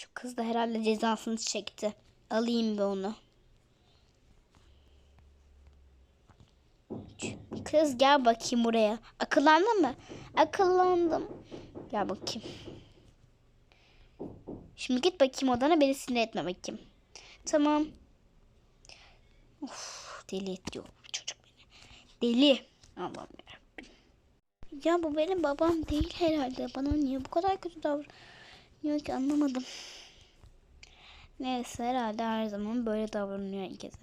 Şu kız da herhalde cezasını çekti. Alayım bir onu. Kız gel bakayım buraya. Akıllandın mı? Akıllandım. Gel bakayım. Şimdi git bakayım odana beni sinir etme bakayım. Tamam. Of, deli ediyor çocuk beni. Deli. Allah'ım yarabbim. Ya bu benim babam değil herhalde. Bana niye bu kadar kötü davranıyor ki anlamadım. Neyse herhalde her zaman böyle davranıyor herkese.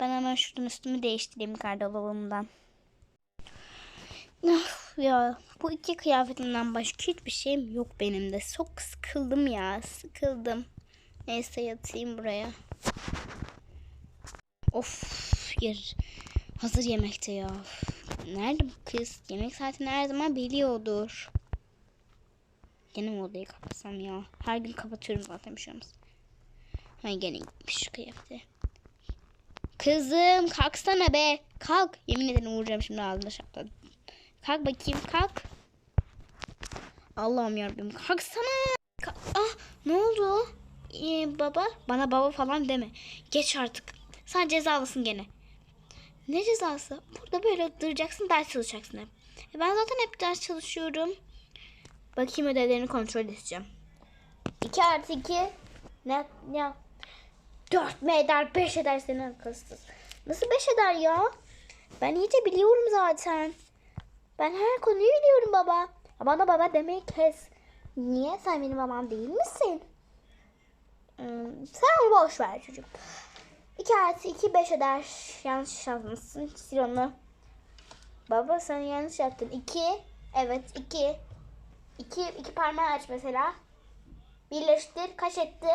Ben hemen şuradan üstümü değiştireyim gardırobumdan. Of ya bu iki kıyafetimden başka hiçbir şeyim yok benim de. Çok sıkıldım ya sıkıldım. Neyse yatayım buraya. Of yer. Hazır yemekte ya. Nerede bu kız? Yemek saatini her zaman biliyordur. Gene mi odayı kapatsam ya? Her gün kapatıyorum zaten bir şey olmaz. Gene gitmiş şu kıyafete. Kızım kalksana be. Kalk. Yemin ederim vuracağım şimdi ağzına şapla. Kalk bakayım kalk. Allah'ım yarabbim kalksana. Kalk. Ah ne oldu? Ee, baba bana baba falan deme. Geç artık. Sen cezalısın gene. Ne cezası? Burada böyle duracaksın ders çalışacaksın hep. E ben zaten hep ders çalışıyorum. Bakayım ödevlerini kontrol edeceğim. 2 artı 2 ne? Ne? 4 mi eder 5 eder senin akılsız. Nasıl 5 eder ya? Ben iyice biliyorum zaten. Ben her konuyu biliyorum baba. Bana baba demeyi kes. Niye? Sen benim babam değil misin? Hmm, sen onu boş ver çocuk. 2 artı 2 5 eder. Yanlış yazmışsın. Sil. Baba sen yanlış yaptın. 2. Evet 2. 2 2 parmağı aç mesela. Birleştir. Kaç etti?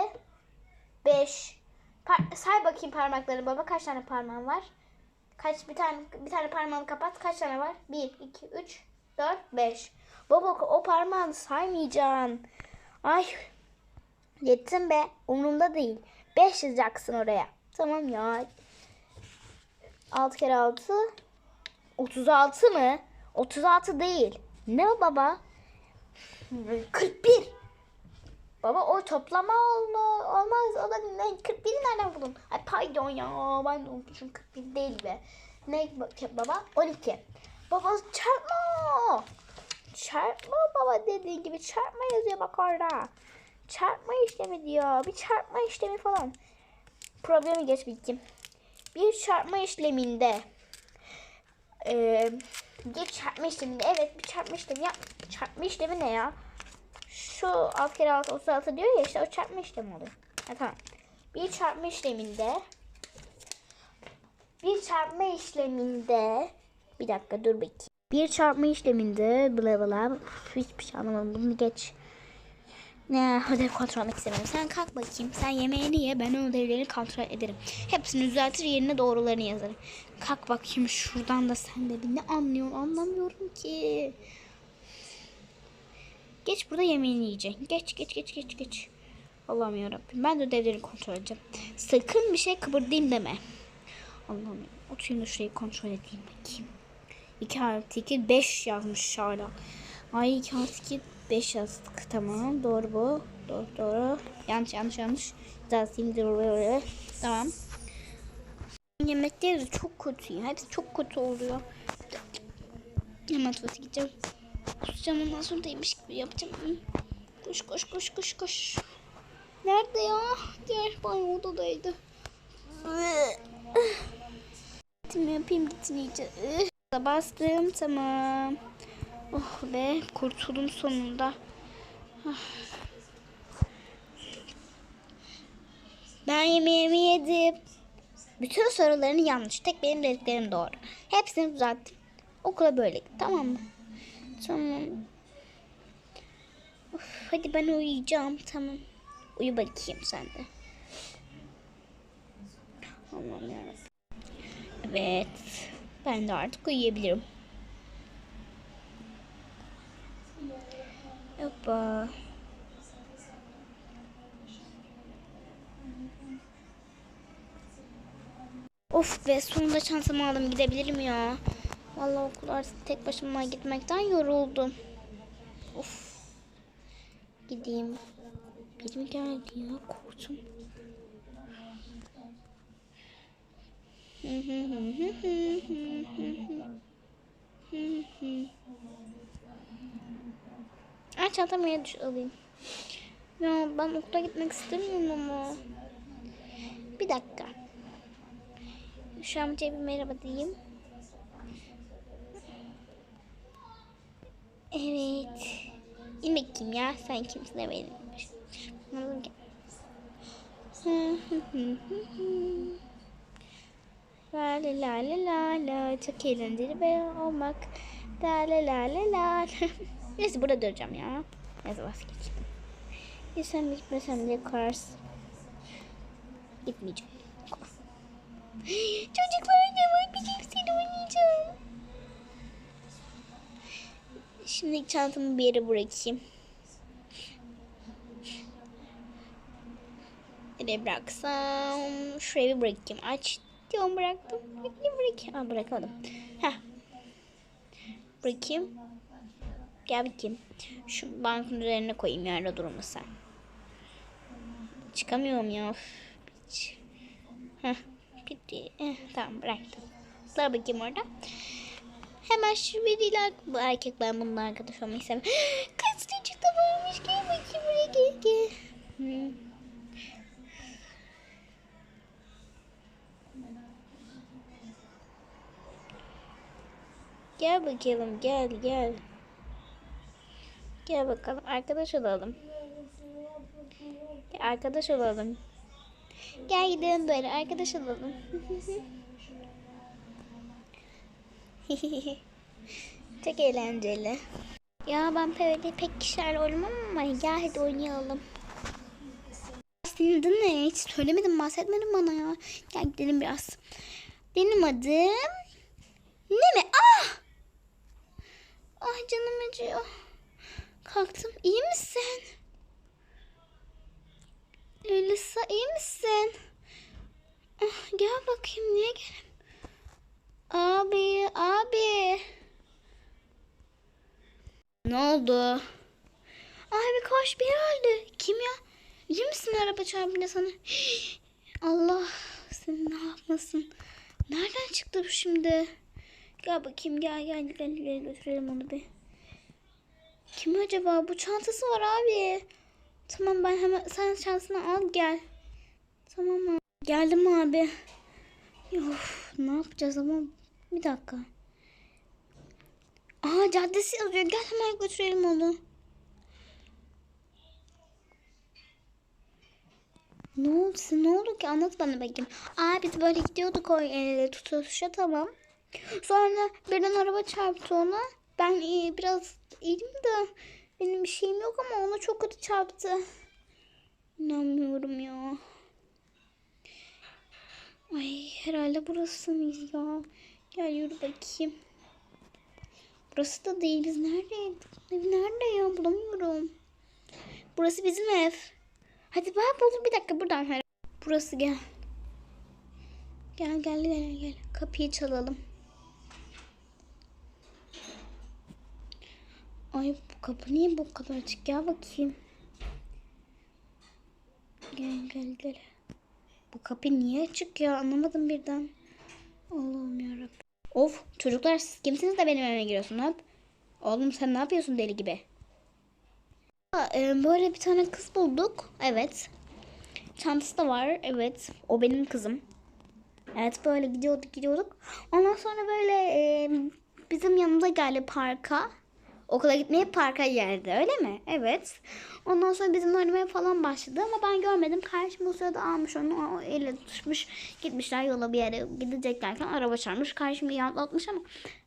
5. Par- say bakayım parmakları baba. Kaç tane parmağın var? Kaç bir tane bir tane parmağını kapat. Kaç tane var? 1 2 3 4 5. Baba o parmağını saymayacaksın. Ay. Yettin be. Umurumda değil. 5 yazacaksın oraya. Tamam ya. 6 kere 6 36 mı? 36 değil. Ne baba? 41. Baba o toplama olma, olmaz. O da ne? 41'i nereden buldun? Ay pardon ya. Ben de unutmuşum. 41 değil be. Ne bak- baba? 12. Baba çarpma. Çarpma baba dediğin gibi çarpma yazıyor bak orada. Çarpma işlemi diyor. Bir çarpma işlemi falan. Problemi geç bildim. Bir çarpma işleminde bir çarpma işleminde evet bir çarpma işlemi yap. Çarpma işlemi ne ya? Şu alt kere alt 36 diyor ya işte o çarpma işlemi oluyor. Ha, tamam. Bir çarpma işleminde bir çarpma işleminde bir dakika dur bakayım. Bir çarpma işleminde bla bla hiçbir şey anlamadım bunu geç. Ne ödev kontrol etmek istemiyorum. Sen kalk bakayım. Sen yemeğini ye. Ben ödevleri kontrol ederim. Hepsini düzeltir yerine doğrularını yazarım. Kalk bakayım şuradan da sen de ne anlıyorsun anlamıyorum ki. Geç burada yemeğini yiyeceksin. Geç geç geç geç geç. Allah'ım yarabbim. Ben de ödevleri kontrol edeceğim. Sakın bir şey kıpırdayım deme. Allah'ım. Oturayım da şurayı kontrol edeyim bakayım. 2 artı 2 5 yazmış hala. Ay 2 artı 2 5 yazdık. Tamam doğru bu. Doğru doğru. Yanlış yanlış yanlış. Düzelteyim doğru. Tamam. Yemekleri de çok kötü ya. Hepsi çok kötü oluyor. Hemen tuvalete gideceğim. Kusacağım ondan sonra değmiş gibi yapacağım. Koş koş koş koş koş. Nerede ya? Diğer banyo odadaydı. Gittim yapayım gitsin iyice. Bastım tamam. Oh be kurtuldum sonunda. Ah. Ben yemeğimi yedim. Bütün sorularını yanlış. Tek benim dediklerim doğru. Hepsini düzelttim. Okula böyle tamam mı? Tamam. Of, hadi ben uyuyacağım tamam. Uyu bakayım sen de. Allah'ım yarabbim. Evet. Ben de artık uyuyabilirim. Hoppa. Of be sonunda çantamı aldım gidebilirim ya. Vallahi okul artık tek başıma gitmekten yoruldum. Of. Gideyim. Biri mi geldi ya? Korktum. Ay çantamı yere düş alayım. Ya ben okula gitmek istemiyorum ama. Bir dakika. Şu amcaya bir merhaba diyeyim. Evet. İn kim ya? Sen kimsin de benim. Anladım ki. La la la la la çok eğlenceli bir olmak. La la la la la. Neyse burada duracağım ya. Neyse vazgeçtim. Gitsem gitmesem diye kararsız. Gitmeyeceğim. Çocuklar ne var? Bir hepsiyle oynayacağım. Şimdi çantamı bir yere bırakayım. Nereye bıraksam? Şuraya bir bırakayım. Aç diyorum bıraktım. Bırakayım bırakayım. Aa, bırakamadım. Heh. Bırakayım. Gel bakayım. Şu bankın üzerine koyayım yerde durmasın. Çıkamıyorum ya. Hiç. Heh. Bitti. Eh, tamam bıraktım. Dur bakayım orada. Hemen şu biriyle bu erkek ben bununla arkadaş olmayı. Kız çocuk da varmış. Gel bakayım buraya gel gel. Hmm. Gel bakalım gel gel. Gel bakalım arkadaş olalım. Gel, arkadaş olalım. Gel gidelim böyle arkadaş olalım. Çok eğlenceli. Ya ben PvP pek kişilerle oynamam ama gel hadi oynayalım. Senin adın ne? Hiç söylemedin bahsetmedin bana ya. Gel gidelim biraz. Benim adım... Ne mi? Ah! Ah canım acıyor. Kalktım. İyi misin? Elisa iyi misin? Ah, gel bakayım niye gel? Abi, abi. Ne oldu? Abi koş bir öldü. Kim ya? İyi misin araba çarpınca sana? Allah sen ne yapmasın? Nereden çıktı bu şimdi? Gel bakayım gel gel gel, gel götürelim onu bir. Kim acaba? Bu çantası var abi. Tamam ben hemen sen çantasını al gel. Tamam abi. Geldim abi. Of ne yapacağız ama bir dakika. Aa caddesi yazıyor. Gel hemen götürelim onu. Ne oldu? Ne oldu ki? Anlat bana bakayım. Aa biz böyle gidiyorduk o el tutuşa tamam. Sonra birden araba çarptı ona. Ben e, biraz iyiyim de benim bir şeyim yok ama ona çok kötü çarptı. İnanmıyorum ya. Ay herhalde burası mıyız ya? Gel yürü bakayım. Burası da değil. Biz neredeydik? Ev nerede ya? Bulamıyorum. Burası bizim ev. Hadi ben buldum. Bir dakika buradan. her- Burası gel. Gel gel gel gel. Kapıyı çalalım. Ay bu kapı niye bu kadar açık? Gel bakayım. Gel gel gel. Bu kapı niye açık ya? Anlamadım birden. Allah'ım yarabbim. Of çocuklar siz kimsiniz de benim evime giriyorsunuz? Oğlum sen ne yapıyorsun deli gibi? E, Böyle bir tane kız bulduk. Evet. Çantası da var. Evet. O benim kızım. Evet böyle gidiyorduk gidiyorduk. Ondan sonra böyle e, bizim yanımıza geldi parka. Okula gitmeye parka geldi öyle mi? Evet. Ondan sonra bizim oynamaya falan başladı ama ben görmedim. Karşıma o sırada almış onu o elle tutmuş. Gitmişler yola bir yere gideceklerken araba çarpmış. Karşımı yatlatmış ama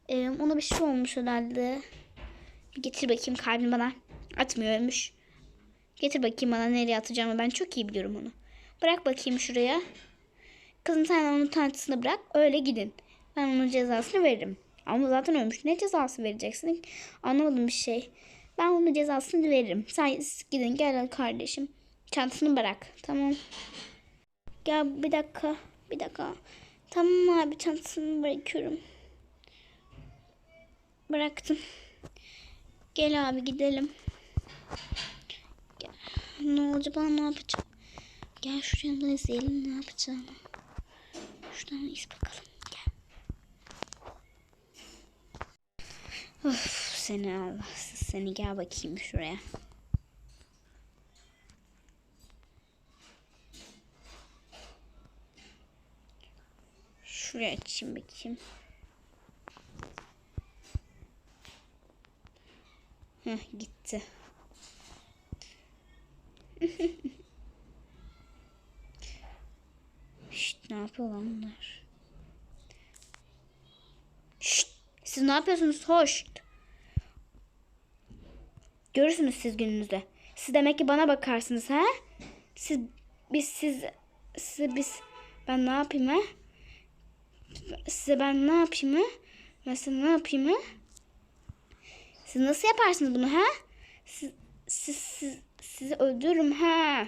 e, ona bir şey olmuş herhalde. Getir bakayım kalbini bana. Atmıyor ölmüş. Getir bakayım bana nereye atacağımı ben çok iyi biliyorum onu. Bırak bakayım şuraya. Kızım sen onun tanrısını bırak öyle gidin. Ben onun cezasını veririm. Ama zaten ölmüş. Ne cezası vereceksin? Anlamadım bir şey. Ben onun cezasını veririm. Sen gidin gel kardeşim. Çantasını bırak. Tamam. Gel bir dakika. Bir dakika. Tamam abi çantasını bırakıyorum. Bıraktım. Gel abi gidelim. Gel. Ne olacak ne yapacak? Gel şuraya da izleyelim ne yapacağını. Şuradan iz bakalım. Of seni Allahsız seni gel bakayım şuraya. Şuraya açayım bakayım. Heh gitti. Şşt ne yapıyor lan bunlar? Şşt siz ne yapıyorsunuz? Hoş. Görürsünüz siz gününüzde. Siz demek ki bana bakarsınız ha? Siz biz siz siz biz ben ne yapayım ha? Size ben ne yapayım ha? Mesela ne yapayım ha? Siz nasıl yaparsınız bunu ha? Siz siz siz sizi öldürürüm ha.